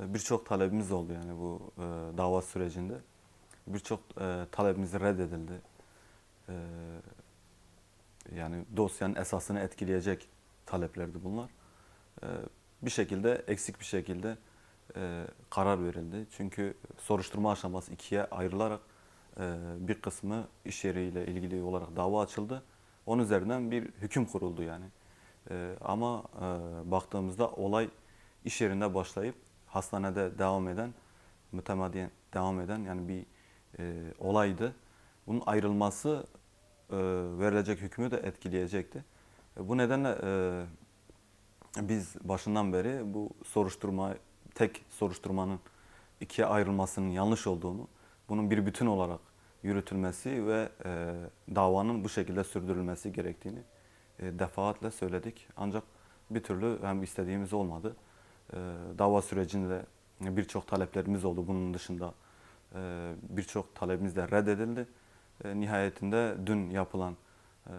Birçok talebimiz oldu yani bu e, dava sürecinde. Birçok e, talebimiz reddedildi. E, yani dosyanın esasını etkileyecek taleplerdi bunlar. E, bir şekilde eksik bir şekilde e, karar verildi. Çünkü soruşturma aşaması ikiye ayrılarak e, bir kısmı iş yeriyle ilgili olarak dava açıldı. Onun üzerinden bir hüküm kuruldu yani. E, ama e, baktığımızda olay iş yerinde başlayıp hastanede devam eden, mütemadiyen devam eden yani bir e, olaydı. Bunun ayrılması e, verilecek hükmü de etkileyecekti. E, bu nedenle e, biz başından beri bu soruşturma, tek soruşturmanın ikiye ayrılmasının yanlış olduğunu, bunun bir bütün olarak yürütülmesi ve e, davanın bu şekilde sürdürülmesi gerektiğini e, defaatle söyledik. Ancak bir türlü hem istediğimiz olmadı. E, dava sürecinde birçok taleplerimiz oldu. Bunun dışında e, birçok talebimiz de reddedildi. E, nihayetinde dün yapılan e,